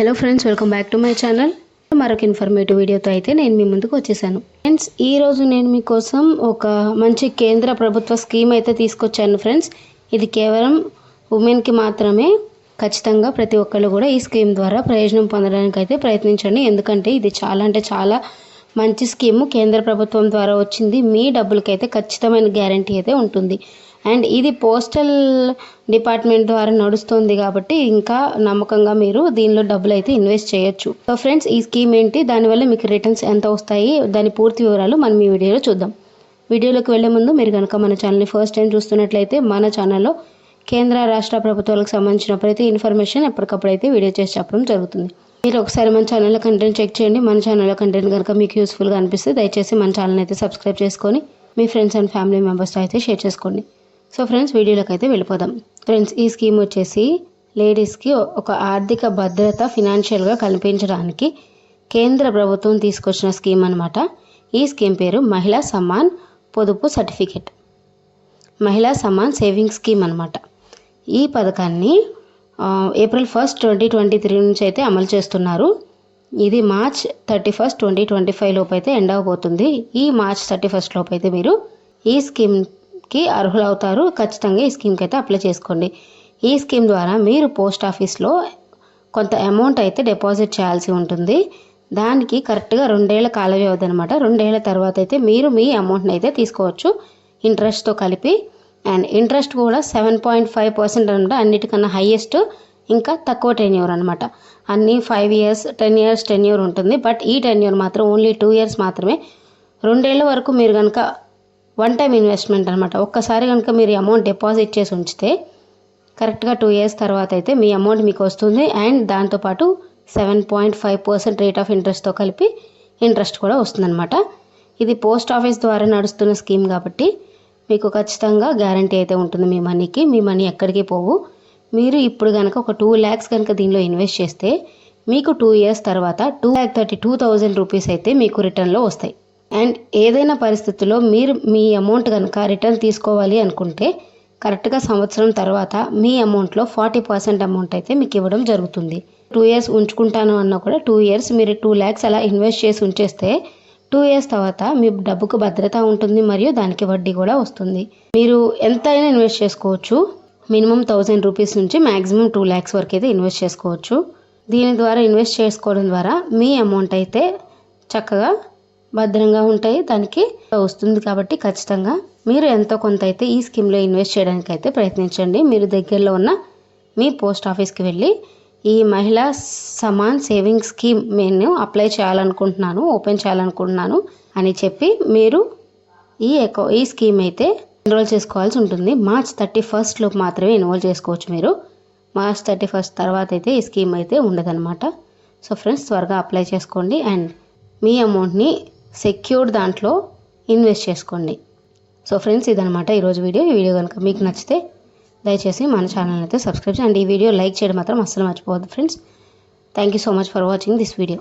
Hello friends welcome back to my channel మరొక informative వీడియోతో అయితే నేను మీ ముందుకు వచ్చేసాను. ఫ్రెండ్స్ ఈ రోజు నేను మీకోసం ఒక మంచి కేంద్ర ప్రభుత్వ స్కీమ్ అయితే తీసుకొచ్చాను ఫ్రెండ్స్ ఇది కేవలం ఉమెన్కి మాత్రమే ఖచ్చితంగా ప్రతి ఒక్కళ్ళు కూడా ఈ స్కీమ్ ద్వారా ప్రయోజనం పొందడానికి అయితే ప్రయత్నించండి. ఎందుకంటే ఇది చాలా అంటే చాలా మంచి స్కీము కేంద్ర ప్రభుత్వం ద్వారా వచ్చింది. మీ డబ్బులకైతే ఖచ్చితమైన గ్యారంటీ అయితే ఉంటుంది. అండ్ ఇది పోస్టల్ డిపార్ట్మెంట్ ద్వారా నడుస్తుంది కాబట్టి ఇంకా నమ్మకంగా మీరు దీనిలో డబ్బులు అయితే ఇన్వెస్ట్ చేయొచ్చు. సో ఫ్రెండ్స్ ఈ స్కీమ్ ఏంటి? దానివల్ల మీకు రిటర్న్స్ ఎంత వస్తాయి? దాని పూర్తి వివరాలు మనం ఈ వీడియోలో చూద్దాం. వీడియోలోకి వెళ్ళే ముందు మీరు కనుక మన ఛానల్ని ఫస్ట్ టైం చూస్తున్నట్లయితే మన ఛానల్లో కేంద్ర రాష్ట్ర ప్రభుత్వాలకు సంబంధించిన ప్రతి ఇన్ఫర్మేషన్ ఎప్పటికప్పుడు అయితే వీడియో చేసి చెప్పడం జరుగుతుంది. మీరు ఒకసారి మన ఛానల్లో కంటెంట్ చెక్ చేయండి. మన ఛానల్లో కంటెంట్ కనుక మీకు యూస్ఫుల్గా అనిపిస్తే దయచేసి మన ఛానల్ అయితే సబ్స్క్రైబ్ చేసుకొని మీ ఫ్రెండ్స్ అండ్ ఫ్యామిలీ మెంబర్స్తో అయితే షేర్ చేసుకోండి. సో ఫ్రెండ్స్ వీడియోలోకి అయితే వెళ్ళిపోదాం. ఫ్రెండ్స్ ఈ స్కీమ్ వచ్చేసి లేడీస్కి ఒక ఆర్థిక భద్రత ఫినాన్షియల్గా కల్పించడానికి కేంద్ర ప్రభుత్వం తీసుకొచ్చిన స్కీమ్ అనమాట ఈ స్కీమ్ పేరు మహిళా సమ్మాన్ పొదుపు సర్టిఫికెట్ మహిళా సమ్మాన్ సేవింగ్స్ స్కీమ్ అనమాట ఈ పథకాన్ని April first twenty twenty three నుంచి అయితే అమలు చేస్తున్నారు. ఇది March thirty first twenty twenty five లోపు అయితే ఎండ్ అవబోతుంది. ఈ మార్చ్ థర్టీ ఫస్ట్ లోపు అయితే మీరు ఈ స్కీమ్ కి అర్హులవుతారు. ఖచ్చితంగా ఈ స్కీమ్కి అయితే అప్లై చేసుకోండి. ఈ స్కీమ్ ద్వారా మీరు పోస్ట్ ఆఫీస్లో కొంత అమౌంట్ అయితే డిపాజిట్ చేయాల్సి ఉంటుంది. దానికి కరెక్ట్గా రెండేళ్ళ కాల వ్యవధి అనమాట రెండేళ్ళ తర్వాత అయితే మీరు మీ అమౌంట్ని అయితే తీసుకోవచ్చు. ఇంట్రెస్ట్తో కలిపి. అండ్ ఇంట్రెస్ట్ కూడా సెవెన్ పాయింట్ ఫైవ్ పర్సెంట్ అనమాట. అన్నిటికన్నా హైయెస్ట్ ఇంకా తక్కువ టెన్యూర్ అనమాట. అన్ని five years ten years tenure ఉంటుంది. బట్ ఈ టెన్యూర్ మాత్రం ఓన్లీ టూ ఇయర్స్ మాత్రమే. రెండేళ్ళ వరకు మీరు కనుక వన్ టైం ఇన్వెస్ట్మెంట్ అనమాట ఒక్కసారి కనుక మీరు అమౌంట్ డిపాజిట్ చేసి ఉంచితే కరెక్ట్గా టూ ఇయర్స్ తర్వాత అయితే మీ అమౌంట్ మీకు వస్తుంది అండ్ దాంతోపాటు seven point five percent rate of ఇంట్రెస్ట్తో కలిపి ఇంట్రెస్ట్ కూడా వస్తుందన్నమాట. ఇది పోస్ట్ ఆఫీస్ ద్వారా నడుస్తున్న స్కీమ్ కాబట్టి మీకు ఖచ్చితంగా గ్యారంటీ అయితే ఉంటుంది మీ మనీకి మీ మనీ ఎక్కడికి పోవు. మీరు ఇప్పుడు కనుక ఒక టూ ల్యాక్స్ కనుక దీనిలో ఇన్వెస్ట్ చేస్తే మీకు టూ ఇయర్స్ తర్వాత two lakh thirty two thousand rupees అయితే మీకు రిటర్న్లో వస్తాయి. అండ్ ఏదైనా పరిస్థితుల్లో మీరు మీ అమౌంట్ కనుక రిటర్న్ తీసుకోవాలి అనుకుంటే కరెక్ట్గా సంవత్సరం తర్వాత మీ అమౌంట్లో ఫార్టీ పర్సెంట్ అమౌంట్ అయితే మీకు ఇవ్వడం జరుగుతుంది. టూ ఇయర్స్ ఉంచుకుంటాను అన్నా కూడా టూ ఇయర్స్ మీరు టూ ల్యాక్స్ అలా ఇన్వెస్ట్ చేసి ఉంచేస్తే టూ ఇయర్స్ తర్వాత మీ డబ్బుకు భద్రత ఉంటుంది మరియు దానికి వడ్డీ కూడా వస్తుంది. మీరు ఎంతైనా ఇన్వెస్ట్ చేసుకోవచ్చు. మినిమం థౌజండ్ రూపీస్ నుంచి మ్యాక్సిమం టూ ల్యాక్స్ వరకు అయితే ఇన్వెస్ట్ చేసుకోవచ్చు. దీని ద్వారా ఇన్వెస్ట్ చేసుకోవడం ద్వారా మీ అమౌంట్ అయితే చక్కగా భద్రంగా ఉంటాయి దానికి వస్తుంది కాబట్టి ఖచ్చితంగా మీరు ఎంతో కొంత అయితే ఈ స్కీమ్లో ఇన్వెస్ట్ చేయడానికి అయితే ప్రయత్నించండి. మీరు దగ్గరలో ఉన్న మీ పోస్ట్ ఆఫీస్కి వెళ్ళి ఈ మహిళా సమాన్ సేవింగ్ స్కీమ్ నేను అప్లై చేయాలనుకుంటున్నాను ఓపెన్ చేయాలనుకుంటున్నాను అని చెప్పి మీరు ఈ అకౌ ఈ స్కీమ్ అయితే ఎన్రోల్ చేసుకోవాల్సి ఉంటుంది. మార్చ్ థర్టీ ఫస్ట్ మాత్రమే ఎన్రోల్ చేసుకోవచ్చు మీరు. మార్చ్ థర్టీ ఫస్ట్ తర్వాత అయితే ఈ స్కీమ్ అయితే ఉండదన్నమాట. సో ఫ్రెండ్స్ త్వరగా అప్లై చేసుకోండి అండ్ మీ అమౌంట్ని సెక్యూర్డ్ దాంట్లో ఇన్వెస్ట్ చేసుకోండి. సో ఫ్రెండ్స్ ఇదనమాట ఈరోజు వీడియో. ఈ వీడియో కనుక మీకు నచ్చితే దయచేసి మన ఛానల్ అయితే సబ్స్క్రైబ్ చేయండి. ఈ వీడియో లైక్ చేయడం మాత్రం అస్సలు మర్చిపోవద్దు friends. Thank you so much for watching this video